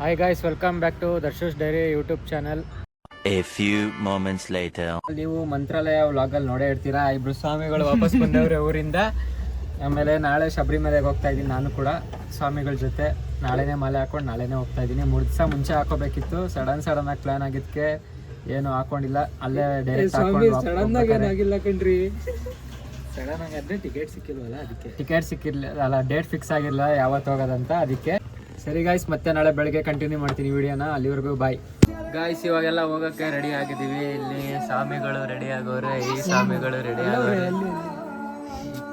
Hi guys welcome back to Darshu's diary YouTube channel A few moments later. ನೀವು ಮಂತ್ರಾಲಯ ವ್ಲಾಗಲ್ಲಿ ನೋಡೇ ಇರ್ತೀರಾ? ಇಬ್ರು ಸ್ವಾಮಿಗಳು ವಾಪಸ್ ಬಂದವ್ರೆ ಊರಿಂದ. ಆಮೇಲೆ ನಾಳೆ ಶಬರಿಮಲೆಗೆ ಹೋಗ್ತಾ ಇದ್ದೀನಿ ನಾನು ಕೂಡ. ಸ್ವಾಮಿಗಳ ಜೊತೆ. ನಾಳೆನೇ ಮಾಲೆ ಹಾಕೊಂಡು ನಾಳೆನೇ ಹೋಗ್ತಾ ಇದ್ದೀನಿ. ಮೂರು ದಿವಸ ಮುಂಚೆ ಹಾಕೋಬೇಕಿತ್ತು. ಸಡನ್ ಸಡನ್ ಆಗಿ ಪ್ಲಾನ್ ಆಗಿದ್ದಕ್ಕೆ ಏನು ಹಾಕೊಂಡಿಲ್ಲ. ಅಲ್ಲೇ ಡೈರೆಕ್ಟ್ ಏನಾಗಿಲ್ಲ ಕಣ್ರಿ. ಸಡನ್ ಆಗಿ ಅಂದ್ರೆ ಟಿಕೆಟ್ ಸಿಕ್ಕಿಲ್ವಲ್ಲ ಅದಕ್ಕೆ? ಟಿಕೆಟ್ ಸಿಕ್ಕಿರ್ಲಿಲ್ಲ ಅಲ್ಲ ಡೇಟ್ ಫಿಕ್ಸ್ ಆಗಿರಲಿಲ್ಲ ಯಾವತ್ತು ಹೋಗೋದಂತ ಅದಕ್ಕೆ. ಸರಿ ಗಾಯ್ಸ್ ಮತ್ತೆ ನಾಳೆ ಬೆಳಗ್ಗೆ ಕಂಟಿನ್ಯೂ ಮಾಡ್ತೀನಿ ವಿಡಿಯೋನ. ಅಲ್ಲಿವರೆಗೂ ಬಾಯ್ ಗಾಯ್ಸ್ ಇವಾಗೆಲ್ಲ ಹೋಗೋಕ್ಕೆ ರೆಡಿ ಆಗಿದ್ದೀವಿ. ಇಲ್ಲಿ ಸ್ವಾಮಿಗಳು ರೆಡಿ ಆಗೋರೆ ಈ ಸ್ವಾಮಿಗಳು ರೆಡಿ ಆಗೋರೆ.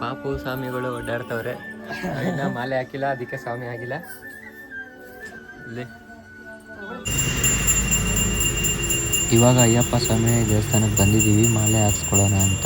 ಪಾಪು ಸ್ವಾಮಿಗಳು ಓಡಾಡ್ತವ್ರೆ ಇನ್ನ ಮಾಲೆ ಹಾಕಿಲ್ಲ ಅದಕ್ಕೆ ಸ್ವಾಮಿ ಆಗಿಲ್ಲ. ಇಲ್ಲಿ. ಇವಾಗ ಅಯ್ಯಪ್ಪ ಸ್ವಾಮಿ ದೇವಸ್ಥಾನಕ್ಕೆ ಬಂದಿದ್ದೀವಿ ಮಾಲೆ ಹಾಕ್ಸ್ಕೊಳ್ಳೋಣ ಅಂತ.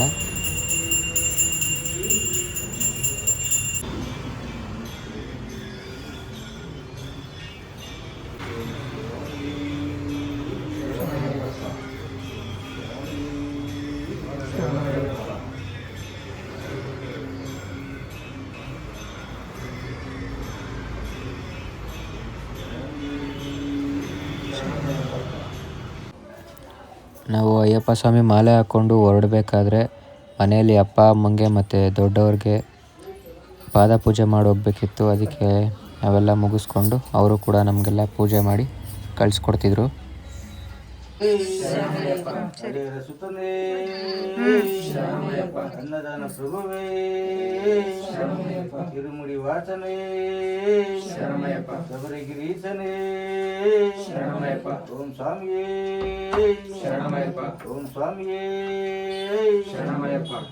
ನಾವು ಅಯ್ಯಪ್ಪ ಸ್ವಾಮಿ ಮಾಲೆ ಹಾಕ್ಕೊಂಡು ಹೊರಡಬೇಕಾದ್ರೆ ಮನೆಯಲ್ಲಿ ಅಪ್ಪ, ಅಮ್ಮಂಗೆ ಮತ್ತು ದೊಡ್ಡವ್ರಿಗೆ ಪಾದ ಪೂಜೆ ಮಾಡಿ ಹೋಗ್ಬೇಕಿತ್ತು ಅದಕ್ಕೆ ನಾವೆಲ್ಲ ಮುಗಿಸ್ಕೊಂಡು ಅವರು ಕೂಡ ನಮಗೆಲ್ಲ ಪೂಜೆ ಮಾಡಿ ಕಳಿಸ್ಕೊಡ್ತಿದ್ರು. ಸುತನೇ ಅನ್ನದಾನ ಪ್ರಭುವೇ. ತಿರುಮುಡಿ ವಾಸನೇ ಶಬರಿಗಿರೀಶನೇ ಓಂ ಸ್ವಾಮಿಯೇ. ಓಂ ಸ್ವಾಮಿಯೇ.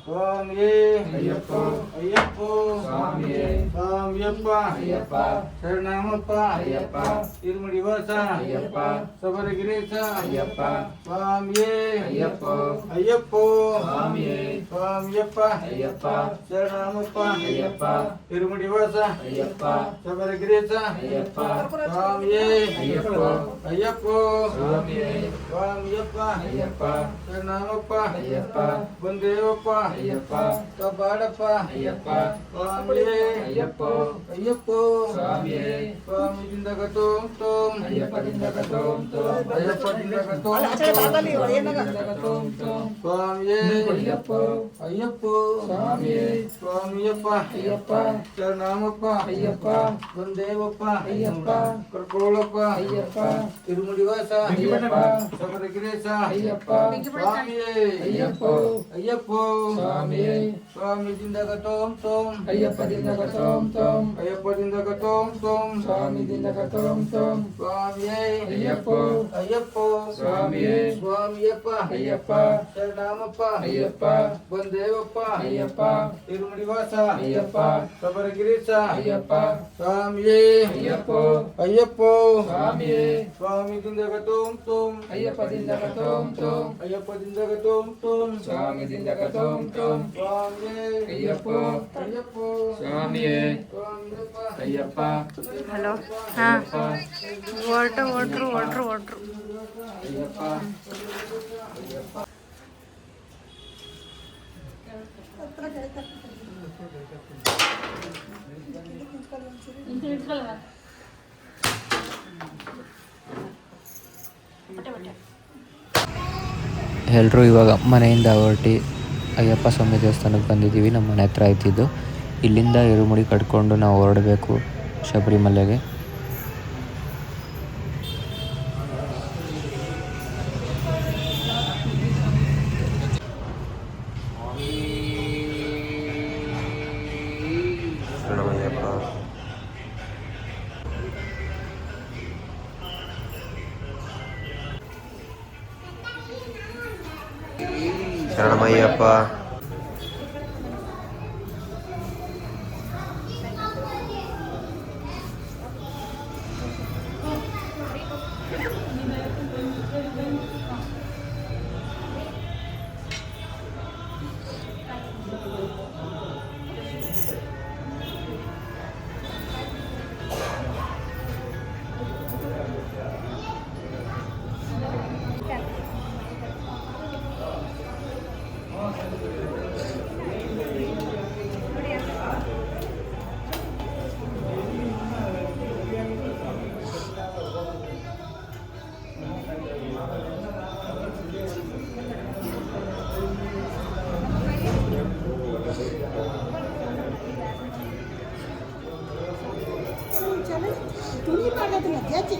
ಸ್ವಾಮಿಯೇ. ಅಯ್ಯಪ್ಪ. ಅಯ್ಯಪ್ಪ. ಸ್ವಾಮಿಯೇ. ಸ್ವಾಮಿಯಪ್ಪ. ಅಯ್ಯಪ್ಪ. ಶರಣಮಪ್ಪ. ಅಯ್ಯಪ್ಪ. ತಿರುಮುಡಿ ವಾಸ ಅಯ್ಯಪ್ಪ. ಶಬರಿಗಿರೀಶ ಅಯ್ಯಪ್ಪ. ಸ್ವಾಮಿಯೇ ಅಯ್ಯಪ್ಪ ಅಯ್ಯಪ್ಪ ಸ್ವಾಮಿಯೇ ಸ್ವಾಮಿಯಪ್ಪ ಅಯ್ಯಪ್ಪ ಶರಣಮಪ್ಪ ಅಯ್ಯಪ್ಪ ತಿರುಮುಡಿ ವಾಸ ಅಯ್ಯಪ್ಪ ಶಬರಿಗಿರೀಶ ಅಯ್ಯಪ್ಪ ಸ್ವಾಮಿಯೇ ಅಯ್ಯಪ್ಪ ಅಯ್ಯಪ್ಪ ಸ್ವಾಮಿಯೇ ಸ್ವಾಮಿಯಪ್ಪ ಅಯ್ಯಪ್ಪ ಶರಣಮಪ್ಪ ಅಯ್ಯಪ್ಪ ಬಂದೇವಪ್ಪ ಅಯ್ಯಪ್ಪ ಕಬಾಡಪ್ಪ ಅಯ್ಯಪ್ಪ ಸ್ವಾಮಿಯೇ ಅಯ್ಯಪ್ಪ ಅಯ್ಯಪ್ಪ ಸ್ವಾಮಿಯೇ ಸ್ವಾಮಿಯಿಂದ ಗತೋಂ ತೋಂ ಅಯ್ಯಪ್ಪದಿಂದ ಗತೋಂ ತೋಂ ಅಯ್ಯಪ್ಪದಿಂದ ಗತೋಂ ತೋಂ ಸ್ವಾಮಿಯೇ ಅಯ್ಯಪ್ಪ ಅಯ್ಯಪ್ಪ ಸ್ವಾಮಿಯೇ ಸ್ವಾಮಿಯಪ್ಪ ಅಯ್ಯಪ್ಪ ಶರಣಮಪ್ಪ ಅಯ್ಯಪ್ಪ ಬಂದೇವಪ್ಪ ಅಯ್ಯಪ್ಪ ಕರ್ಕೊಳ್ಳಪ್ಪ ಅಯ್ಯಪ್ಪ ತಿರುಮುಡಿ ವಾಸ ಅಯ್ಯಪ್ಪ ಶಬರಗಿರೀಶ ಅಯ್ಯಪ್ಪ ಸ್ವಾಮಿಯೇ ಅಯ್ಯಪ್ಪ ಅಯ್ಯಪ್ಪ ಸ್ವಾಮಿಯೇ ಸ್ವಾಮಿದಿಂದ ಗತೋಂ ತೋಂ ಅಯ್ಯಪ್ಪದಿಂದ ಗತೋಂ ತೋಂ ಅಯ್ಯಪ್ಪದಿಂದ ಗತೋಂ ತೋಂ ಸ್ವಾಮಿದಿಂದ ಗತೋಂ ತೋಂ ಸ್ವಾಮಿಯೇ ಅಯ್ಯಪ್ಪ ಅಯ್ಯಪ್ಪ ಸ್ವಾಮಿಯೇ ಸ್ವಾಮಿಯಪ್ಪ ಅಯ್ಯಪ್ಪ ಶರಣಮಪ್ಪ ಅಯ್ಯಪ್ಪ ಬಂದೇವಪ್ಪ ಅಯ್ಯಪ್ಪ ತಿರುಮುಡಿ ವಾಸ ಅಯ್ಯಪ್ಪ ಶಬರಗಿರೀಶ ಅಯ್ಯಪ್ಪ ಸ್ವಾಮಿಯೇ ಅಯ್ಯಪ್ಪ ಅಯ್ಯಪ್ಪ ಸ್ವಾಮಿಯೇ ಸ್ವಾಮಿದಿಂದ ಗತೋಂ ತೋಂ ಅಯ್ಯಪ್ಪದಿಂದ ಗತೋಂ ತೋಂ ಅಯ್ಯಪ್ಪದಿಂದ ಗತೋಂ ತೋಂ ಸ್ವಾಮಿದಿಂದ ಗತೋಂ ತೋಂ ಸ್ವಾಮಿಯೇ ಅಯ್ಯಪ್ಪ ಅಯ್ಯಪ್ಪ ಸ್ವಾಮಿಯೇ ಸ್ವಾಮಿಯಪ್ಪ ಅಯ್ಯಪ್ಪ ಹಲೋ ಹಾಂ ಹೊರ್ಟು ಹೊರ್ಟ್ರು ಹೊರ್ಟ್ರು ಹೊರ್ಟ್ರು ಅಯ್ಯಪ್ಪ ಎಲ್ಲರೂ ಇವಾಗ ಮನೆಯಿಂದ ಹೊರಟಿ ಅಯ್ಯಪ್ಪ ಸ್ವಾಮಿ ದೇವಸ್ಥಾನಕ್ಕೆ ಬಂದಿದ್ದೀವಿ. ನಮ್ಮ ಮನೆ ಹತ್ರ ಆಯ್ತಿದ್ದು ಇಲ್ಲಿಂದ ಇರುಮುಡಿ ಕಟ್ಕೊಂಡು ನಾವು ಹೊರಡಬೇಕು ಶಬರಿಮಲೆಗೆ. ಶರಣಮಯ್ಯಪ್ಪ Là cái.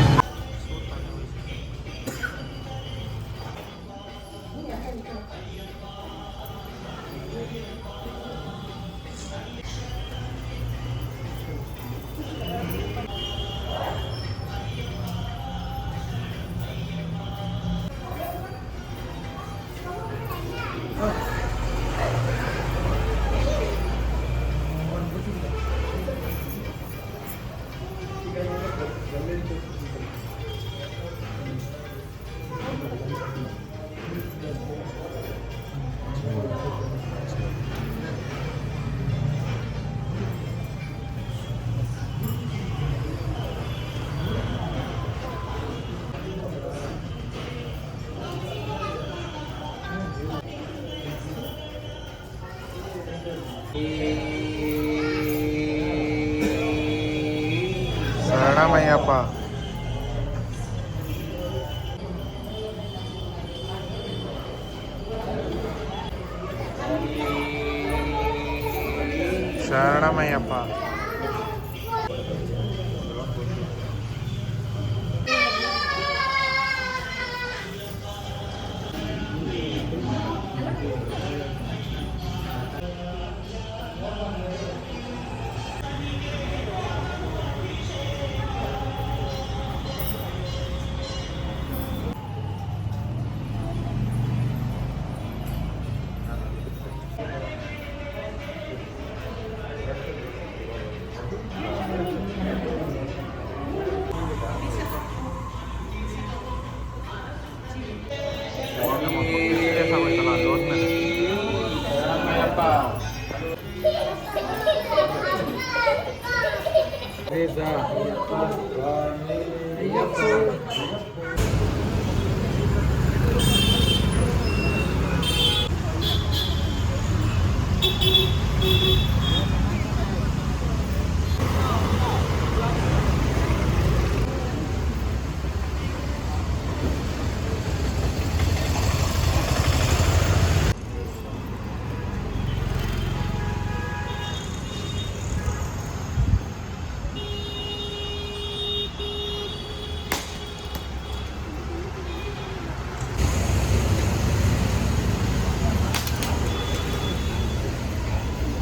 ಶರಣಮಯ್ಯಪ್ಪ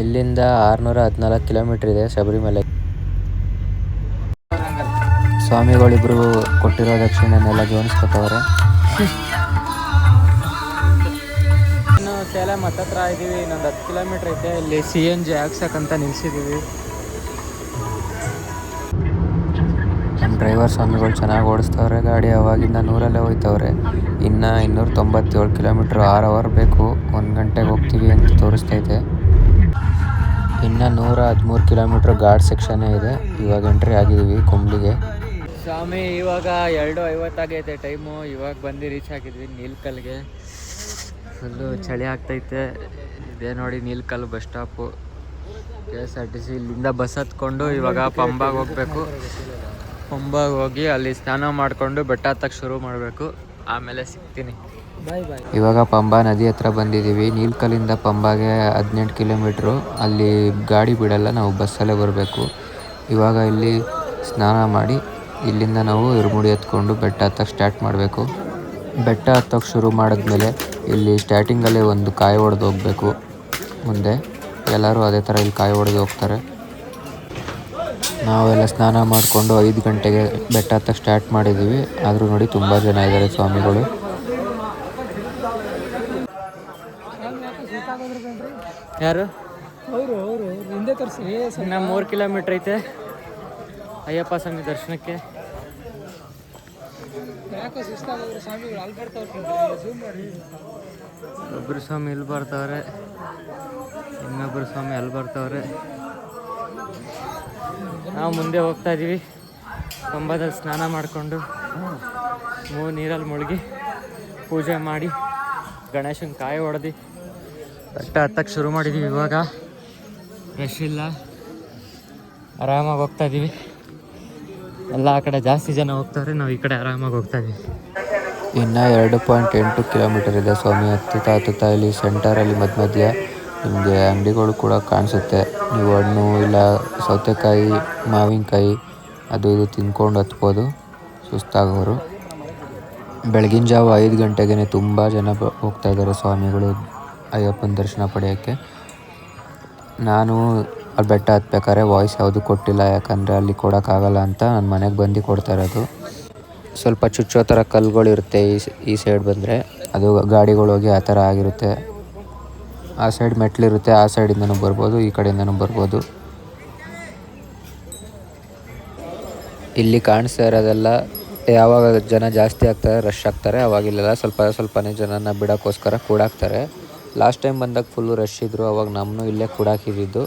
ಇಲ್ಲಿಂದ ಆರುನೂರ ಹದಿನಾಲ್ಕು ಕಿಲೋಮೀಟ್ರ್ ಇದೆ ಶಬರಿಮಲೆ. ಸ್ವಾಮಿಗಳಿಬ್ರು ಕೊಟ್ಟಿರೋ ದಕ್ಷಿಣನೆಲ್ಲ ಜೋಡಿಸ್ಕೊತವ್ರೆ ಇನ್ನು ಸೇಲಂ ಹತ್ತತ್ರ ಇದ್ದೀವಿ ಇನ್ನೊಂದು ಹತ್ತು ಕಿಲೋಮೀಟ್ರ್ ಐತೆ. ಇಲ್ಲಿ ಸಿ ಎನ್ ಜಿ ಹಾಕ್ಸಕ್ಕಂತ ನಿಲ್ಸಿದ್ದೀವಿ ನಮ್ಮ ಡ್ರೈವರ್ ಸ್ವಾಮಿಗಳು ಚೆನ್ನಾಗಿ ಓಡಿಸ್ತವ್ರೆ. ಗಾಡಿ ಅವಾಗಿಂದ ನೂರಲ್ಲೇ ಹೋಯ್ತವ್ರೆ. ಇನ್ನು ಇನ್ನೂರ ತೊಂಬತ್ತೇಳು ಕಿಲೋಮೀಟ್ರ್ ಆರು ಅವರ್ ಬೇಕು. ಒಂದು ಗಂಟೆಗೆ ಹೋಗ್ತೀವಿ ಅಂತ ತೋರಿಸ್ತೈತೆ. ಇನ್ನು ನೂರ ಹದಿಮೂರು ಕಿಲೋಮೀಟ್ರ್ ಘಾಟ್ ಸೆಕ್ಷನ್ನೇ ಇದೆ. ಇವಾಗ ಎಂಟ್ರಿ ಆಗಿದ್ದೀವಿ ಕುಂಬ್ಳಿಗೆ. ಸ್ವಾಮಿ, ಇವಾಗ ಎರಡು ಐವತ್ತಾಗೈತೆ ಟೈಮು ಇವಾಗ ಬಂದು ರೀಚ್ ಆಗಿದ್ವಿ ನೀಲ್ಕಲ್ಗೆ ಫುಲ್ಲು ಚಳಿ ಆಗ್ತೈತೆ. ಇದೇ ನೋಡಿ Nilakkal bus stop K S R T C ಇಲ್ಲಿಂದ ಬಸ್ ಹತ್ಕೊಂಡು ಇವಾಗ ಪಂಬಾಗ ಹೋಗ್ಬೇಕು. ಪಂಬಾಗ ಹೋಗಿ ಅಲ್ಲಿ ಸ್ನಾನ ಮಾಡಿಕೊಂಡು ಬೆಟ್ಟ ಹತ್ತಕ್ಕೆ ಶುರು ಮಾಡಬೇಕು. ಆಮೇಲೆ ಸಿಗ್ತೀನಿ. ಇವಾಗ ಪಂಬಾ ನದಿ ಹತ್ರ ಬಂದಿದ್ದೀವಿ. ನೀಲ್ಕಲ್ಲಿಂದ ಪಂಬಾಗೆ ಹದಿನೆಂಟು ಕಿಲೋಮೀಟ್ರು. ಅಲ್ಲಿ ಗಾಡಿ ಬಿಡಲ್ಲ, ನಾವು ಬಸ್ಸಲ್ಲೇ ಬರಬೇಕು. ಇವಾಗ ಇಲ್ಲಿ ಸ್ನಾನ ಮಾಡಿ, ಇಲ್ಲಿಂದ ನಾವು ಇರುಮುಡಿ ಹತ್ಕೊಂಡು ಬೆಟ್ಟ ಹತ್ತಕ್ಕೆ ಸ್ಟಾರ್ಟ್ ಮಾಡಬೇಕು. ಬೆಟ್ಟ ಹತ್ತಕ್ಕೆ ಶುರು ಮಾಡಿದ್ಮೇಲೆ ಇಲ್ಲಿ ಸ್ಟಾರ್ಟಿಂಗಲ್ಲೇ ಒಂದು ಕಾಯಿ ಹೊಡೆದು ಹೋಗಬೇಕು. ಮುಂದೆ ಎಲ್ಲರೂ ಅದೇ ಥರ ಇಲ್ಲಿ ಕಾಯಿ ಹೊಡೆದು ಹೋಗ್ತಾರೆ. ನಾವೆಲ್ಲ ಸ್ನಾನ ಮಾಡಿಕೊಂಡು ಐದು ಗಂಟೆಗೆ ಬೆಟ್ಟ ಹತ್ತಕ್ಕೆ ಸ್ಟಾರ್ಟ್ ಮಾಡಿದ್ದೀವಿ. ಆದರೂ ನೋಡಿ ತುಂಬ ಜನ ಇದ್ದಾರೆ ಸ್ವಾಮಿಗಳು. ಯಾರು? ಅವರು ಅವರು ಹಿಂದೆ ತರಿಸಿ ಇನ್ನು ಮೂರು ಕಿಲೋಮೀಟ್ರ್ ಐತೆ. ಅಯ್ಯಪ್ಪ ಸ್ವಾಮಿ ದರ್ಶನಕ್ಕೆ. ಒಬ್ಬರು ಸ್ವಾಮಿ ಇಲ್ಲಿ ಬರ್ತಾವ್ರೆ. ಇನ್ನೊಬ್ಬರು ಸ್ವಾಮಿ ಅಲ್ಲಿ ಬರ್ತಾವ್ರೆ. ನಾವು ಮುಂದೆ ಹೋಗ್ತಾ ಇದ್ದೀವಿ ಕಂಬದಲ್ಲಿ ಸ್ನಾನ ಮಾಡಿಕೊಂಡು ಮೂ ನೀರಲ್ಲಿ ಮುಳುಗಿ ಪೂಜೆ ಮಾಡಿ ಗಣೇಶನ ಕಾಯಿ ಹೊಡೆದು ಬೆಟ್ಟ ಹತ್ತಕ್ಕೆ ಶುರು ಮಾಡಿದ್ದೀವಿ ಇವಾಗ. ರಶ್ ಇಲ್ಲ. ಆರಾಮಾಗಿ ಹೋಗ್ತಾ ಇದ್ದೀವಿ ಎಲ್ಲ ಆ ಕಡೆ ಜಾಸ್ತಿ ಜನ ಹೋಗ್ತಾರೆ, ನಾವು ಈ ಕಡೆ ಆರಾಮಾಗಿ ಹೋಗ್ತಾ ಇದ್ದೀವಿ ಇನ್ನು ಎರಡು ಪಾಯಿಂಟ್ ಎಂಟು ಕಿಲೋಮೀಟರ್ ಇದೆ ಸ್ವಾಮಿ. ಹತ್ತುತ್ತಾ ಹತ್ತುತ್ತಾ ಇಲ್ಲಿ ಸೆಂಟರಲ್ಲಿ ಮಧ್ಯ ಮಧ್ಯ ನಿಮಗೆ ಅಂಗಡಿಗಳು ಕೂಡ ಕಾಣಿಸುತ್ತೆ. ನೀವು ಹಣ್ಣು ಇಲ್ಲ ಸೌತೆಕಾಯಿ, ಮಾವಿನಕಾಯಿ ಅದು ಇದು ತಿನ್ಕೊಂಡು ಹತ್ಬೋದು ಸುಸ್ತಾಗೋರು. ಬೆಳಗಿನ ಜಾವ ಐದು ಗಂಟೆಗೆ ತುಂಬ ಜನ ಹೋಗ್ತಾ ಇದ್ದಾರೆ ಸ್ವಾಮಿಗಳು. ಅಯ್ಯಪ್ಪನ ದರ್ಶನ ಪಡೆಯೋಕ್ಕೆ. ನಾನು ಅಲ್ಲಿ ಬೆಟ್ಟ ಹತ್ಬೇಕಾದ್ರೆ ವಾಯ್ಸ್ ಯಾವುದು ಕೊಟ್ಟಿಲ್ಲ, ಯಾಕಂದರೆ ಅಲ್ಲಿ ಕೊಡೋಕ್ಕಾಗಲ್ಲ ಅಂತ ನನ್ನ ಮನೆಗೆ ಬಂದು ಕೊಡ್ತಾ ಇರೋದು. ಸ್ವಲ್ಪ ಚುಚ್ಚೋ ಥರ ಕಲ್ಲುಗಳಿರುತ್ತೆ ಈ ಈ ಸೈಡ್ ಬಂದರೆ. ಅದು ಗಾಡಿಗಳು ಹೋಗಿ ಆ ಥರ ಆಗಿರುತ್ತೆ. ಆ ಸೈಡ್ ಮೆಟ್ಲಿರುತ್ತೆ, ಆ ಸೈಡಿಂದನೂ ಬರ್ಬೋದು, ಈ ಕಡೆಯಿಂದನೂ ಬರ್ಬೋದು. ಇಲ್ಲಿ ಕಾಣಿಸ್ತಾ ಇರೋದೆಲ್ಲ, ಯಾವಾಗ ಜನ ಜಾಸ್ತಿ ಆಗ್ತಾರೆ ರಶ್ ಆಗ್ತಾರೆ, ಅವಾಗಿಲ್ಲೆಲ್ಲ ಸ್ವಲ್ಪ ಸ್ವಲ್ಪನೇ ಜನನ ಬಿಡೋಕ್ಕೋಸ್ಕರ ಕೂಡಾಕ್ತಾರೆ ಲಾಸ್ಟ್ ಟೈಮ್ ಬಂದಾಗ ಫುಲ್ಲು ರಶ್ ಇದ್ದರು ಅವಾಗ ನಮ್ಮನ್ನು ಇಲ್ಲೇ ಕೂಡಾಕಿದ್ದು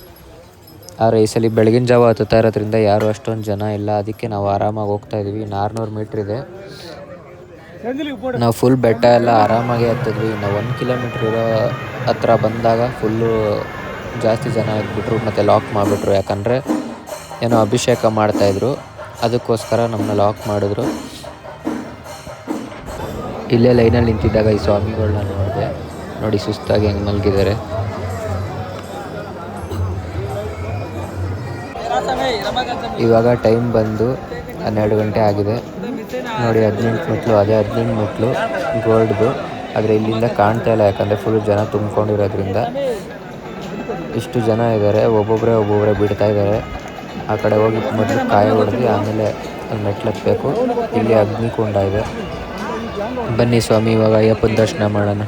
ಆದರೆ ಈ ಸಲ ಬೆಳಗಿನ ಜಾವ ಹತ್ತುತ್ತಾ ಇರೋದ್ರಿಂದ ಯಾರು ಅಷ್ಟೊಂದು ಜನ ಇಲ್ಲ, ಅದಕ್ಕೆ ನಾವು ಆರಾಮಾಗಿ ಹೋಗ್ತಾ ಇದ್ವಿ. ಇನ್ನು ಆರುನೂರು ಮೀಟ್ರ್ ಇದೆ. ನಾವು ಫುಲ್ ಬೆಟ್ಟ ಎಲ್ಲ ಆರಾಮಾಗಿ ಹತ್ತಿದ್ವಿ. ಇನ್ನು ಒಂದು ಕಿಲೋಮೀಟ್ರ್ ಇರೋ ಹತ್ರ ಬಂದಾಗ ಫುಲ್ಲು ಜಾಸ್ತಿ ಜನ ಇದ್ಬಿಟ್ರು, ಮತ್ತು ಲಾಕ್ ಮಾಡಿಬಿಟ್ರು. ಯಾಕಂದರೆ ಏನೋ ಅಭಿಷೇಕ ಮಾಡ್ತಾಯಿದ್ರು ಅದಕ್ಕೋಸ್ಕರ ನಮ್ಮನ್ನ ಲಾಕ್ ಮಾಡಿದ್ರು. ಇಲ್ಲೇ ಲೈನಲ್ಲಿ ನಿಂತಿದ್ದಾಗ ಈ ಸ್ವಾಮಿಗಳನ್ನ ನೋಡಿದೆ. ನೋಡಿ ಸುಸ್ತಾಗಿ ಹೆಂಗೆ ಮಲಗಿದ್ದಾರೆ. ಇವಾಗ ಟೈಮ್ ಬಂದು ಹನ್ನೆರಡು ಗಂಟೆ ಆಗಿದೆ. ನೋಡಿ ಹದಿನೆಂಟು ಮೆಟ್ಲು, ಅದೇ ಹದಿನೆಂಟು ಮೆಟ್ಲು ಗೋಲ್ಡ್ದು ಆದರೆ ಇಲ್ಲಿಂದ ಕಾಣ್ತಾ ಇಲ್ಲ, ಯಾಕಂದರೆ ಫುಲ್ ಜನ ತುಂಬ್ಕೊಂಡಿರೋದ್ರಿಂದ. ಇಷ್ಟು ಜನ ಇದ್ದಾರೆ ಒಬ್ಬೊಬ್ಬರೇ ಒಬ್ಬೊಬ್ಬರೇ ಬಿಡ್ತಾ ಇದ್ದಾರೆ. ಆ ಕಡೆ ಹೋಗಿ ಮೊದಲು ಕಾಯಿ ಹೊಡೆದು, ಆಮೇಲೆ ಅಲ್ಲಿ ಮೆಟ್ಲು ಹತ್ಬೇಕು. ಇಲ್ಲಿ ಅಗ್ನಿಕುಂಡ ಇದೆ. ಬನ್ನಿ ಸ್ವಾಮಿ, ಇವಾಗ ಅಯ್ಯಪ್ಪನ ದರ್ಶನ ಮಾಡೋಣ.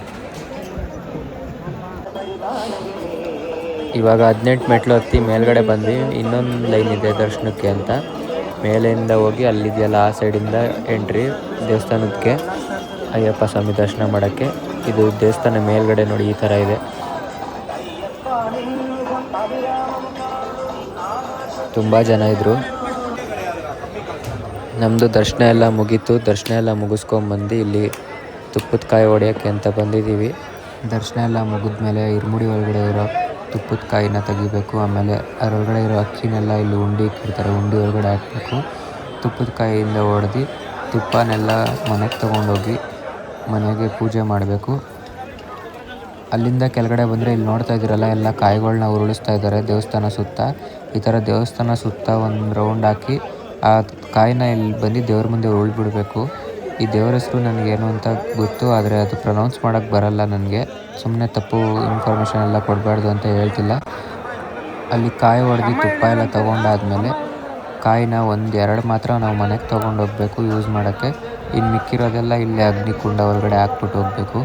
ಇವಾಗ ಹದಿನೆಂಟು ಮೆಟ್ಲು ಹತ್ತಿ ಮೇಲ್ಗಡೆ ಬಂದು ಇನ್ನೊಂದು ಲೈನ್ ಇದೆ ದರ್ಶನಕ್ಕೆ ಅಂತ. ಮೇಲಿಂದ ಹೋಗಿ ಅಲ್ಲಿದೆಯಲ್ಲ ಆ ಸೈಡಿಂದ ಎಂಟ್ರಿ ದೇವಸ್ಥಾನಕ್ಕೆ. ಅಯ್ಯಪ್ಪ ಸ್ವಾಮಿ ದರ್ಶನ ಮಾಡೋಕ್ಕೆ. ಇದು ದೇವಸ್ಥಾನ ಮೇಲ್ಗಡೆ ನೋಡಿ ಈ ಥರ ಇದೆ. ತುಂಬ ಜನ ಇದ್ದರು ನಮ್ಮದು ದರ್ಶನ ಎಲ್ಲ ಮುಗೀತು. ದರ್ಶನ ಎಲ್ಲ ಮುಗಿಸ್ಕೊಂಬಂದು ಇಲ್ಲಿ ತುಪ್ಪದ ಕಾಯಿ ಹೊಡೆಯೋಕ್ಕೆ ಅಂತ ಬಂದಿದ್ದೀವಿ. ದರ್ಶನ ಎಲ್ಲ ಮುಗಿದ್ಮೇಲೆ ಇರ್ಮುಡಿ ಒಳಗಡೆ ಇರೋ ತುಪ್ಪದ ಕಾಯಿನ ತೆಗಿಬೇಕು, ಆಮೇಲೆ ಅದರೊಳಗಡೆ ಇರೋ ಅಕ್ಕಿನೆಲ್ಲ ಇಲ್ಲಿ ಉಂಡಿ ಇಟ್ಟಿರ್ತಾರೆ, ಉಂಡಿ ಒಳಗಡೆ ಹಾಕಬೇಕು. ತುಪ್ಪದ ಕಾಯಿಯಿಂದ ಹೊಡೆದು ತುಪ್ಪನೆಲ್ಲ ಮನೆಗೆ ತೊಗೊಂಡೋಗಿ ಮನೆಗೆ ಪೂಜೆ ಮಾಡಬೇಕು. ಅಲ್ಲಿಂದ ಕೆಳಗಡೆ ಬಂದರೆ ಇಲ್ಲಿ ನೋಡ್ತಾ ಇದ್ದೀರಲ್ಲ, ಎಲ್ಲ ಕಾಯಿಗಳನ್ನ ಉರುಳಿಸ್ತಾ ಇದ್ದಾರೆ, ದೇವಸ್ಥಾನ ಸುತ್ತ. ಈ ಥರ ದೇವಸ್ಥಾನ ಸುತ್ತ ಒಂದು ರೌಂಡ್ ಹಾಕಿ ಆ ಕಾಯಿನ ಇಲ್ಲಿ ಬಂದು ದೇವ್ರ ಮುಂದೆ ಉರುಳ್ಬಿಡ್ಬೇಕು. ಈ ದೇವ್ರ ಹೆಸರು ನನಗೇನು ಅಂತ ಗೊತ್ತು, ಆದರೆ ಅದು ಪ್ರೊನೌನ್ಸ್ ಮಾಡೋಕ್ಕೆ ಬರಲ್ಲ ನನಗೆ. ಸುಮ್ಮನೆ ತಪ್ಪು ಇನ್ಫಾರ್ಮೇಷನ್ ಎಲ್ಲ ಕೊಡಬಾರ್ದು ಅಂತ ಹೇಳ್ತಿಲ್ಲ. ಅಲ್ಲಿ ಕಾಯಿ ಹೊಡೆದು ತುಪ್ಪ ಎಲ್ಲ ತೊಗೊಂಡಾದ್ಮೇಲೆ ಕಾಯಿನ ಒಂದು ಎರಡು ಮಾತ್ರ ನಾವು ಮನೆಗೆ ತೊಗೊಂಡು ಹೋಗಬೇಕು ಯೂಸ್ ಮಾಡೋಕ್ಕೆ. ಇನ್ನು ಮಿಕ್ಕಿರೋದೆಲ್ಲ ಇಲ್ಲೇ ಅಗ್ನಿಕುಂಡ ಒಳಗಡೆ ಹಾಕ್ಬಿಟ್ಟು ಹೋಗಬೇಕು.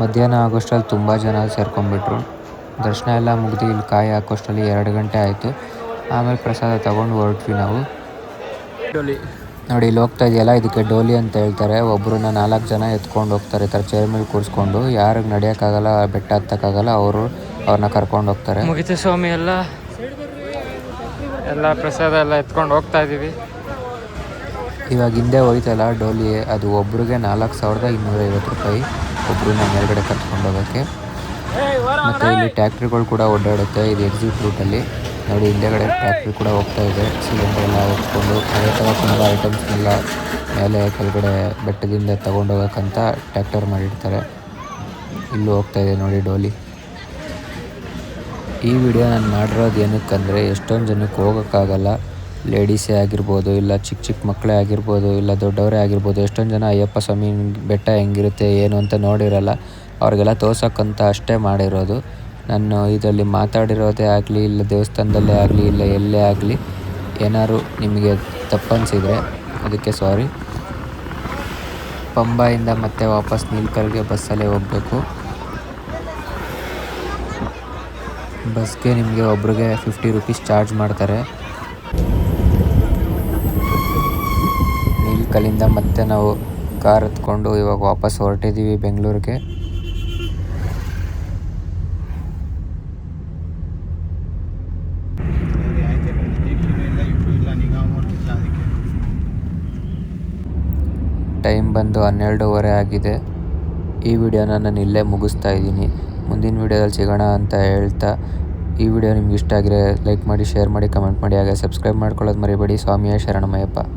ಮಧ್ಯಾಹ್ನ ಆಗೋಷ್ಟರಲ್ಲಿ ತುಂಬ ಜನ ಸೇರ್ಕೊಂಡ್ಬಿಟ್ರು. ದರ್ಶನ ಎಲ್ಲ ಮುಗಿದು ಇಲ್ಲಿ ಕಾಯಿ ಹಾಕೋಷ್ಟರಲ್ಲಿ ಎರಡು ಗಂಟೆ ಆಯಿತು. ಆಮೇಲೆ ಪ್ರಸಾದ ತೊಗೊಂಡು ಹೊರಟ್ವಿ ನಾವು. ನೋಡಿ ಇಲ್ಲಿ ಹೋಗ್ತಾ ಇದೆಯಲ್ಲ? ಇದಕ್ಕೆ ಡೋಲಿ ಅಂತ ಹೇಳ್ತಾರೆ. ಒಬ್ಬರನ್ನ ನಾಲ್ಕು ಜನ ಎತ್ಕೊಂಡು ಹೋಗ್ತಾರೆ ಈ ಥರ ಚೇರ್ ಮೇಲೆ ಕೂರಿಸ್ಕೊಂಡು. ಯಾರಿಗೆ ನಡೆಯೋಕ್ಕಾಗಲ್ಲ ಬೆಟ್ಟ ಹತ್ತಕ್ಕಾಗಲ್ಲ ಅವರು ಅವ್ರನ್ನ ಕರ್ಕೊಂಡು ಹೋಗ್ತಾರೆ. ಮುಗಿತು ಸ್ವಾಮಿ ಎಲ್ಲ. ಎಲ್ಲ ಪ್ರಸಾದ ಎಲ್ಲ ಎತ್ಕೊಂಡು ಹೋಗ್ತಾ ಇದ್ದೀವಿ. ಇವಾಗ ಹಿಂದೆ ಹೋಯ್ತಲ್ಲ ಡೋಲಿ ಅದು ಒಬ್ರಿಗೆ ನಾಲ್ಕು ಸಾವಿರದ ಇನ್ನೂರೈವತ್ತು ರೂಪಾಯಿ ಒಬ್ಬರನ್ನ ಮೇಲ್ಗಡೆ ಕರ್ಕೊಂಡು ಹೋಗೋಕ್ಕೆ. ಮತ್ತು ಇಲ್ಲಿ ಟ್ಯಾಕ್ಟ್ರಿಗಳು ಕೂಡ ಓಡಾಡುತ್ತೆ ಇದು ಎಕ್ಸಿಟ್ ರೂಟಲ್ಲಿ ನೋಡಿ ಹಿಂದೆಗಡೆ ಟ್ರ್ಯಾಕ್ಟ್ರಿ ಕೂಡ ಹೋಗ್ತಾ ಇದೆ. ಸಿಲಿಂಡರ್ ಎಲ್ಲ ಎತ್ಕೊಂಡು ಅದೇ ಥರ ತುಂಬ ಐಟಮ್ಸ್ನೆಲ್ಲ ಮೇಲೆ ಕೆಳಗಡೆ ಬೆಟ್ಟದಿಂದ ತಗೊಂಡೋಗಕ್ಕಂತ ಟ್ಯಾಕ್ಟರ್ ಮಾಡಿರ್ತಾರೆ. ಇಲ್ಲೂ ಹೋಗ್ತಾ ಇದೆ ನೋಡಿ ಡೋಲಿ. ಈ ವಿಡಿಯೋ ನಾನು ಮಾಡಿರೋದು ಏನಕ್ಕಂದರೆ ಎಷ್ಟೊಂದು ಜನಕ್ಕೆ ಹೋಗೋಕ್ಕಾಗಲ್ಲ. ಲೇಡೀಸೇ ಆಗಿರ್ಬೋದು, ಇಲ್ಲ ಚಿಕ್ಕ ಚಿಕ್ಕ ಮಕ್ಕಳೇ ಆಗಿರ್ಬೋದು, ಇಲ್ಲ ದೊಡ್ಡವರೇ ಆಗಿರ್ಬೋದು, ಎಷ್ಟೊಂದು ಜನ ಅಯ್ಯಪ್ಪ ಸ್ವಾಮಿ ಬೆಟ್ಟ ಹೆಂಗಿರುತ್ತೆ, ಏನು ಅಂತ ನೋಡಿರಲ್ಲ. ಅವ್ರಿಗೆಲ್ಲ ತೋರ್ಸೋಕ್ಕಂತ ಅಷ್ಟೇ ಮಾಡಿರೋದು. ನಾನು ಇದರಲ್ಲಿ ಮಾತಾಡಿರೋದೇ ಆಗಲಿ, ಇಲ್ಲ ದೇವಸ್ಥಾನದಲ್ಲೇ ಆಗಲಿ, ಇಲ್ಲ ಎಲ್ಲೇ ಆಗಲಿ, ಏನಾದ್ರು ನಿಮಗೆ ತಪ್ಪನ್ಸಿದ್ರೆ ಅದಕ್ಕೆ ಸಾರಿ ಪಂಬಾಯಿಂದ ಮತ್ತೆ ವಾಪಸ್ ನೀಲ್ಕಲ್ಗೆ ಬಸ್ಸಲ್ಲೇ ಹೋಗಬೇಕು. ಬಸ್ಗೆ ನಿಮಗೆ ಒಬ್ರಿಗೆ ಫಿಫ್ಟಿ ರುಪೀಸ್ ಚಾರ್ಜ್ ಮಾಡ್ತಾರೆ. ನೀಲ್ಕಲ್ಲಿಂದ ಮತ್ತೆ ನಾವು ಕಾರ್ ಹತ್ಕೊಂಡು ಇವಾಗ ವಾಪಸ್ ಹೊರಟಿದ್ದೀವಿ ಬೆಂಗಳೂರಿಗೆ. ಟೈಮ್ ಬಂದು ಹನ್ನೆರಡೂವರೆ ಆಗಿದೆ. ಈ ವಿಡಿಯೋನ ನಾನು ಇಲ್ಲೇ ಮುಗಿಸ್ತಾ ಇದ್ದೀನಿ. ಮುಂದಿನ ವಿಡಿಯೋದಲ್ಲಿ ಸಿಗೋಣ ಅಂತ ಹೇಳ್ತಾ, ಈ ವಿಡಿಯೋ ನಿಮ್ಗೆ ಇಷ್ಟ ಆಗಿದ್ರೆ ಲೈಕ್ ಮಾಡಿ, ಶೇರ್ ಮಾಡಿ, ಕಮೆಂಟ್ ಮಾಡಿ, ಹಾಗೆ ಸಬ್ಸ್ಕ್ರೈಬ್ ಮಾಡ್ಕೊಳ್ಳೋದು ಮರಿಬೇಡಿ. ಸ್ವಾಮಿಯ ಶರಣಮಯ್ಯಪ್ಪ.